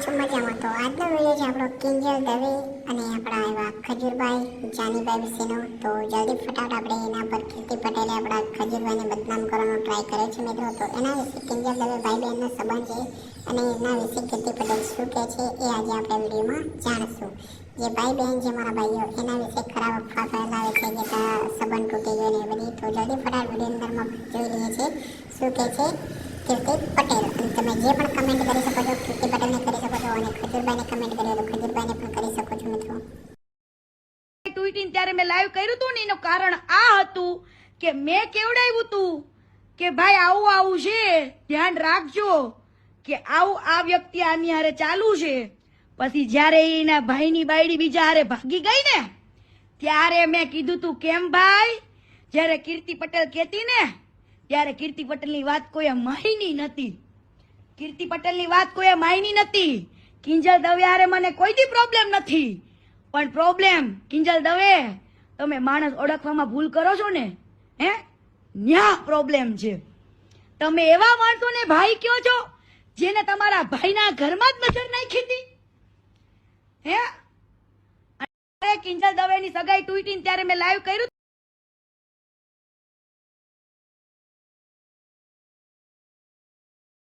છો મજામાં તો આજનો વીડિયો છે આપણો કિંજલ દવે અને આપણા એવા ખજૂરભાઈ, જાનીભાઈ વિશેનો. તો જલ્દી ફટાફટ આપણે એના પર કીર્તિ પટેલે આપણા ખજૂરભાઈને બદનામ કરવાનો ટ્રાય કર્યો છે મિત્રો. તો એના વિશે કિંજલ દવે ભાઈ બહેનનો સંબંધ છે અને એના વિશે કીર્તિ પટેલ શું કહે છે એ આજે આપણે વિડીયોમાં જાણીશું. જે ભાઈ બહેન છે મારા ભાઈઓ, એના વિશે ખરાબ અફવા ફેલાવે છે કે સંબંધ તૂટી ગયો ને બધી. તો જલ્દી ફટાફટ વીડિયો અંદરમાં જોઈ લઈએ છીએ શું કહે છે કીર્તિ પટેલ. અને તમે જે પણ કમેન્ટ કરી શકો છો, કીર્તિ પટેલને કરી શકો ત્યારે મેં લાઈવ કર્યું હતું એનું કારણ આ હતું કે મેં કેવડાવ્યું હતું કે ભાઈ આવું આવું છે, ધ્યાન રાખજો કે આવું આ વ્યક્તિ આની હારે ચાલુ છે. પછી જ્યારે એના ભાઈની બાયડી બીજા હારે ભાગી ગઈ ને, ત્યારે મેં કીધું તું, કેમ ભાઈ? જ્યારે કીર્તિ પટેલ કહેતી ને, ત્યારે કીર્તિ પટેલની વાત કોઈએ માયની નથી. કીર્તિ પટેલની વાત કોઈએ માયની નથી. કિંજલ દવે હારે મને કોઈ દી પ્રોબ્લેમ નથી. પણ પ્રોબ્લેમ કિંજલ દવે, તમે માણસ ઓળખવામાં ભૂલ કરો છો ને, હે? ન્યા પ્રોબ્લેમ છે. તમે એવા માણસોને ભાઈ કયો છો જેને તમારા ભાઈના ઘરમાં જ નજર નાખી હતી? હે? કિંજલ દવેની સગાઈ ટ્વીટીને ત્યારે મેં લાઈવ કર્યું